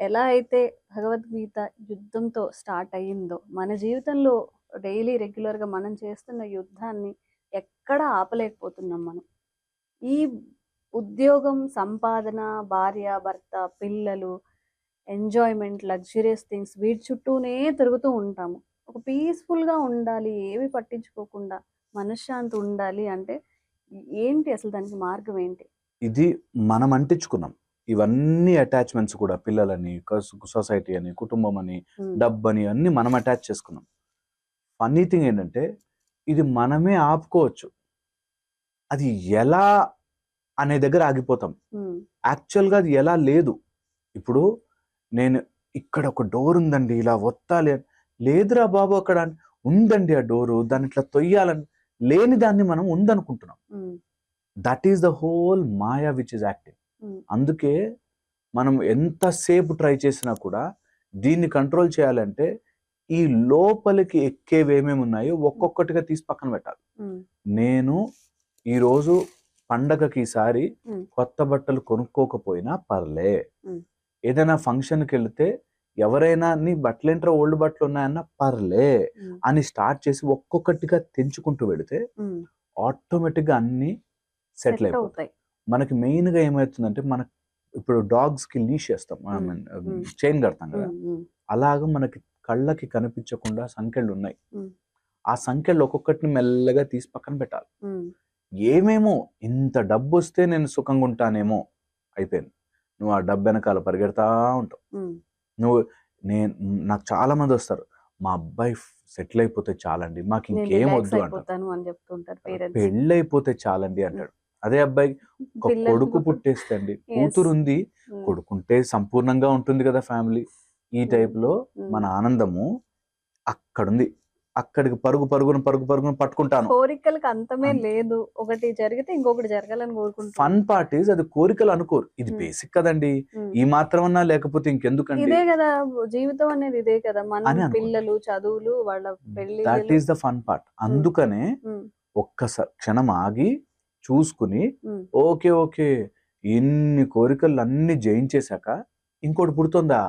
ఎలా అయితే భగవద్గీత యుద్ధంతో స్టార్ట్ అయ్యిందో మన జీవితంలో డైలీ రెగ్యులర్గా మనం చేస్తున్న యుద్ధాన్ని ఎక్కడ ఆపలేకపోతున్నాం మనం. ఈ ఉద్యోగం సంపాదన భార్య భర్త పిల్లలు ఎంజాయ్మెంట్ లగ్జరియస్ థింగ్స్ వీటి చుట్టూనే తిరుగుతూ ఉంటాము. ఒక పీస్ఫుల్గా ఉండాలి ఏవి పట్టించుకోకుండా మనశ్శాంతి ఉండాలి అంటే ఏంటి అసలు దానికి మార్గం ఏంటి? ఇది మనం అంటించుకున్నాం. ఇవన్నీ అటాచ్మెంట్స్ కూడా పిల్లలని సొసైటీ అని కుటుంబం అని డబ్బు అని అన్ని మనం అటాచ్ చేసుకున్నాం. ఫన్నీ థింగ్ ఏంటంటే ఇది మనమే ఆపుకోవచ్చు. అది ఎలా అనే దగ్గర ఆగిపోతాం. యాక్చువల్గా అది ఎలా లేదు. ఇప్పుడు నేను ఇక్కడ ఒక డోర్ ఉందండి ఇలా ఒత్తాలి అని. లేదురా బాబు అక్కడ. ఉందండి ఆ డోరు దాన్ని ఇట్లా తొయ్యాలని లేని దాన్ని మనం ఉందనుకుంటున్నాం. That is the whole maya which is active um, అందుకే మనం ఎంతసేపు ట్రై చేసినా కూడా దీన్ని కంట్రోల్ చేయాలంటే ఈ లోపలికి ఎక్కేవి ఏమేమి ఉన్నాయో ఒక్కొక్కటిగా తీసి పక్కన పెట్టాలి నేను ఈరోజు పండగకి ఈసారి. కొత్త బట్టలు కొనుక్కోకపోయినా పర్లే. ఏదైనా ఫంక్షన్కి వెళితే ఎవరైనా నీ బట్టలు ఏంట్రా ఓల్డ్ బట్టలు ఉన్నాయన్నా పర్లే అని స్టార్ట్ చేసి ఒక్కొక్కటిగా తెంచుకుంటూ వెళితే ఉమ్. ఆటోమేటిక్గా అన్ని సెటిల్ సెట్ అయిపోతాయి మనకి మెయిన్గా ఏమవుతుందంటే మన ఇప్పుడు dogs కి లీష్ చేస్తాం ఐ మీన్. చైన్ కడతాం కదా. అలాగ మనకి కళ్ళకి కనిపించకుండా సంఖ్యలు ఉన్నాయి. ఆ సంఖ్యలు ఒక్కొక్కటిని మెల్లగా తీసి పక్కన పెట్టాలి. ఏమేమో ఇంత డబ్బు వస్తే నేను సుఖంగా ఉంటానేమో అయిపోయింది నువ్వు ఆ డబ్బు వెనకాల పరిగెడతా ఉంటావు. నువ్వు నేను నాకు చాలా మంది వస్తారు. మా అబ్బాయి సెటిల్ అయిపోతే చాలండి మాకు ఇంకేం వద్దు అంటారు. పెళ్ళి అయిపోతే చాలండి అంటాడు. అదే అబ్బాయి ఒక కొడుకు పుట్టేస్తే అండి కూతురు ఉంది కొడుకుంటే సంపూర్ణంగా ఉంటుంది కదా ఫ్యామిలీ. ఈ Mm. టైప్లో మన ఆనందము అక్కడుంది. అక్కడికి పరుగు పరుగున పరుగు పరుగున పట్టుకుంటాను. కోరికలకు అంతమే లేదు. ఒకటి జరిగితే ఇంకొకటి జరగాలని కోరుకుంటాను ఫన్ పార్టీస్ అది కోరికలు అనుకోరు. ఇది. బేసిక్ కదండి. ఈ మాత్రమన్నా లేకపోతే ఇంకెందుకండి? ఇదే కదా జీవితం అనేది ఇదే కదా. మన. పిల్లలు చదువులు వాళ్ళ పెళ్ళి that is the fun part అందుకనే ఒక్కసారి క్షణం ఆగి చూసుకుని ఓకే ఓకే ఇన్ని కోరికలు అన్ని జయించేశాక ఇంకోటి పుడుతుందా?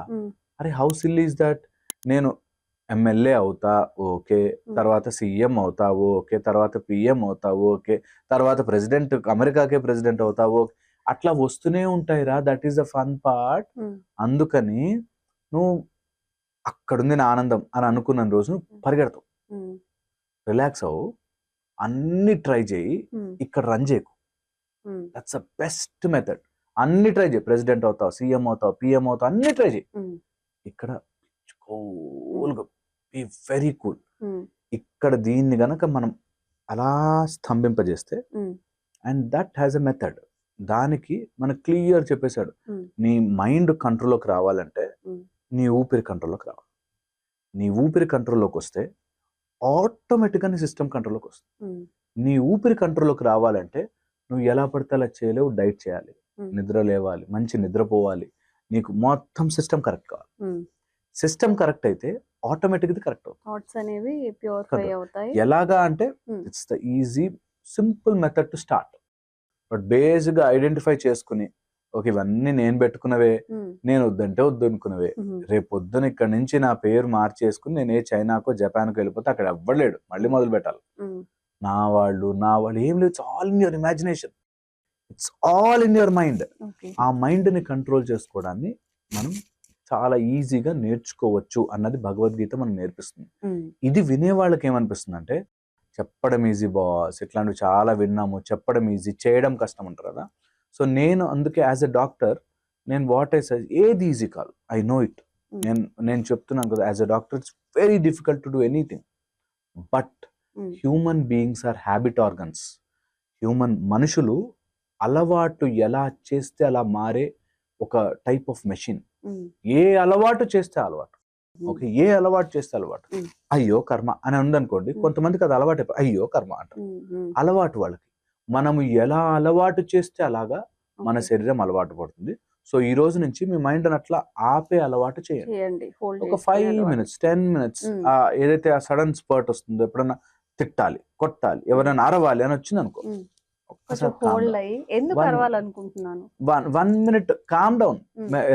అరే హౌస్ ఇల్ ఈస్ దట్? నేను ఎమ్మెల్యే అవుతా ఓకే తర్వాత సీఎం అవుతావు ఓకే తర్వాత పిఎం అవుతావు ఓకే తర్వాత ప్రెసిడెంట్ అమెరికాకే ప్రెసిడెంట్ అవుతావు అట్లా వస్తూనే ఉంటాయిరా that is the fun part. అందుకని నువ్వు అక్కడుంది నా ఆనందం అని అనుకున్న రోజు నువ్వు పరిగెడతావు. రిలాక్స్ అవ్వు. అన్ని ట్రై చేయి ఇక్కడ రన్ చేయకు. దట్స్ అ బెస్ట్ మెథడ్ అన్ని ట్రై చేయి. ప్రెసిడెంట్ అవుతావు సీఎం అవుతావు పిఎం అవుతావు అన్ని ట్రై చేయి. ఇక్కడ కూల్గా బి వెరీ కూల్ ఇక్కడ దీన్ని గనక మనం అలా స్తంభింపజేస్తే and that has a method దానికి మన క్లియర్ చెప్పేశాడు. నీ మైండ్ కంట్రోల్లోకి రావాలంటే. నీ ఊపిరి కంట్రోల్లోకి రావాలి. నీ ఊపిరి కంట్రోల్లోకి వస్తే ఆటోమేటిక్గా నీ సిస్టమ్ కంట్రోల్లోకి వస్తుంది. నీ ఊపిరి కంట్రోల్లోకి రావాలంటే నువ్వు ఎలా పడితే అలా చేయలేవు డైట్ చేయాలి. నిద్ర లేవాలి మంచి నిద్రపోవాలి. నీకు మొత్తం సిస్టమ్ కరెక్ట్ కావాలి. సిస్టమ్ కరెక్ట్ అయితే ఆటోమేటిక్ కరెక్ట్ అవుతుంది. థాట్స్ అనేవి ప్యూరిఫై కదా. అవుతాయి. ఎలాగా అంటే. It's the easy simple method to start. But బేసిక్గా ఐడెంటిఫై చేసుకుని ఓకే ఇవన్నీ నేను పెట్టుకున్నవే. నేను వద్దంటే వద్దు అనుకున్నవే రేపు పొద్దున ఇక్కడ నుంచి నా పేరు మార్చేసుకుని నేను ఏ చైనాకో జపాన్కో వెళ్ళిపోతే అక్కడ ఎవ్వలేడు మళ్ళీ మొదలు పెట్టాలి. నా వాళ్ళు నా వాళ్ళు ఏం లేదు. It's all in your imagination it's all in your mind ఆ మైండ్ని కంట్రోల్ చేసుకోవడాన్ని మనం చాలా ఈజీగా నేర్చుకోవచ్చు అన్నది భగవద్గీత మనం నేర్పిస్తుంది. ఇది వినే వాళ్ళకి ఏమనిపిస్తుంది అంటే చెప్పడం ఈజీ బాస్ ఇట్లాంటివి చాలా విన్నాము. చెప్పడం ఈజీ చేయడం కష్టం అంటారు కదా? సో నేను అందుకే యాజ్ ఎ డాక్టర్ నేను వాట్ ఐ సజ్ ఏది ఈజీ కాదు. I know it. నేను నేను చెప్తున్నాను కదా as a doctor it's very difficult to do anything but human beings are habit organs human మనుషులు అలవాటు ఎలా చేస్తే అలా మారే ఒక టైప్ ఆఫ్ మెషిన్ ఏ అలవాటు చేస్తే అలవాటు. ఓకే ఏ అలవాటు చేస్తే అలవాటు. Mm. అయ్యో కర్మ అని ఉందనుకోండి Mm. కొంతమందికి అది అలవాటు అయ్యో కర్మ అంటారు. అలవాటు వాళ్ళకి. మనము ఎలా అలవాటు చేస్తే అలాగా మన. శరీరం అలవాటు పడుతుంది. సో ఈ రోజు నుంచి మీ మైండ్ అట్లా ఆపే అలవాటు చేయండి. ఒక ఫైవ్ మినిట్స్ టెన్ మినిట్స్. ఏదైతే ఆ సడన్ స్పర్ట్ వస్తుందో ఎప్పుడన్నా తిట్టాలి కొట్టాలి ఎవరైనా అరవాలి అని వచ్చింది అనుకో వన్ మినిట్ కామ్ డౌన్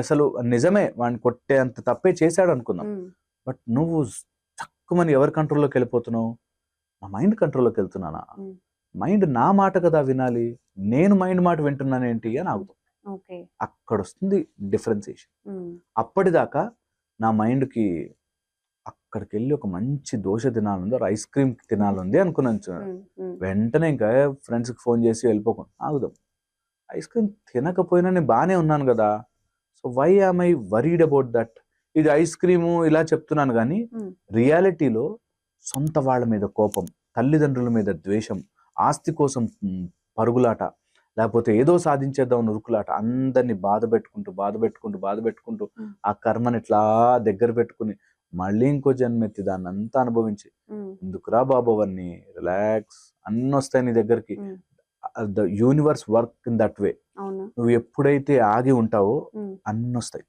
అసలు నిజమే వాడిని కొట్టే అంత తప్పే చేశాడు అనుకుందాం బట్ నువ్వు తక్కువని ఎవరి కంట్రోల్లోకి వెళ్ళిపోతున్నావు? నా మైండ్ కంట్రోల్లోకి వెళ్తున్నానా. మైండ్ నా మాట కదా వినాలి నేను మైండ్ మాట వింటున్నాను ఏంటి అని ఆగుతాం. ఓకే. అక్కడ వస్తుంది డిఫరెన్సియేషన్ అప్పటిదాకా నా మైండ్కి అక్కడికి వెళ్ళి ఒక మంచి దోశ తినాలంది ఐస్ క్రీమ్ తినాలంది అనుకున్నాను వెంటనే ఇంకా ఫ్రెండ్స్కి ఫోన్ చేసి వెళ్ళిపోకుండా ఆగుదాం. ఐస్ క్రీమ్ తినకపోయినా నేను బాగానే ఉన్నాను కదా so why am I worried about that? ఇది ఐస్ క్రీము ఇలా చెప్తున్నాను కానీ. రియాలిటీలో సొంత వాళ్ళ మీద కోపం తల్లిదండ్రుల మీద ద్వేషం ఆస్తి కోసం పరుగులాట లేకపోతే ఏదో సాధించేద్దాం నురుకులాట అందరినీ బాధ పెట్టుకుంటూ బాధ పెట్టుకుంటూ బాధ పెట్టుకుంటూ. ఆ కర్మని ఇట్లా దగ్గర పెట్టుకుని మళ్ళీ ఇంకో జన్మెత్తి దాన్ని అంతా అనుభవించి ఎందుకురా బాబు అవన్నీ? రిలాక్స్. అన్నీ వస్తాయి నీ దగ్గరికి. The universe work in that way. నువ్వు ఎప్పుడైతే ఆగి ఉంటావో అన్నీ వస్తాయి.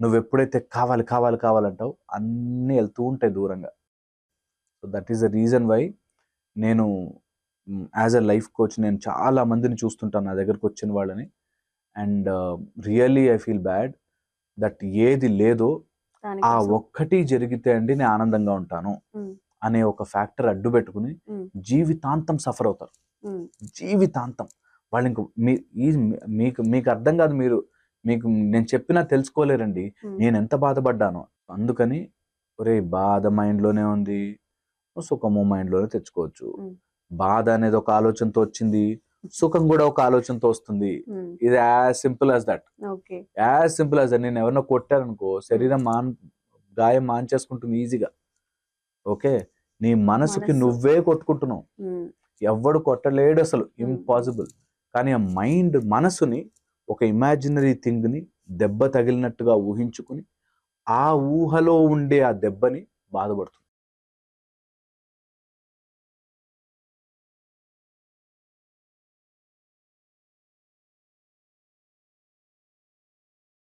నువ్వు ఎప్పుడైతే కావాలి కావాలి కావాలంటావు అన్నీ వెళ్తూ ఉంటాయి దూరంగా. So that is the reason why నేను యాజ్ అ లైఫ్ కోచ్ నేను చాలా మందిని చూస్తుంటాను నా దగ్గరకు వచ్చిన వాళ్ళని. And really I feel bad that ఏది లేదో ఆ. ఒక్కటి జరిగితే అండి నేను ఆనందంగా ఉంటాను అనే ఒక ఫ్యాక్టర్ అడ్డు పెట్టుకుని జీవితాంతం సఫర్ అవుతారు. జీవితాంతం. వాళ్ళు ఇంక మీ మీకు మీకు అర్థం కాదు మీరు మీకు నేను చెప్పినా తెలుసుకోలేరండి. నేను ఎంత బాధపడ్డాను. అందుకని ఒరే బాధ మైండ్లోనే ఉంది. సుఖము మైండ్లోనే తెచ్చుకోవచ్చు. బాధ అనేది ఒక ఆలోచనతో వచ్చింది సుఖం కూడా ఒక ఆలోచనతో వస్తుంది. ఉమ్, ఇది as simple as that as simple as నేను ఎవరినో కొట్టాననుకో శరీరం మాన్ గాయం మాంచేసుకుంటుంది ఈజీగా ఓకే నీ మనసుకి మనసు. నువ్వే కొట్టుకుంటున్నావు. ఉమ్, ఎవ్వడు కొట్టలేడు అసలు. Hmm. ఇంపాసిబుల్ కానీ ఆ మైండ్ మనసుని ఒక ఇమాజినరీ థింగ్ని దెబ్బ తగిలినట్టుగా ఊహించుకుని ఆ ఊహలో ఉండే ఆ దెబ్బని బాధపడుతుంది.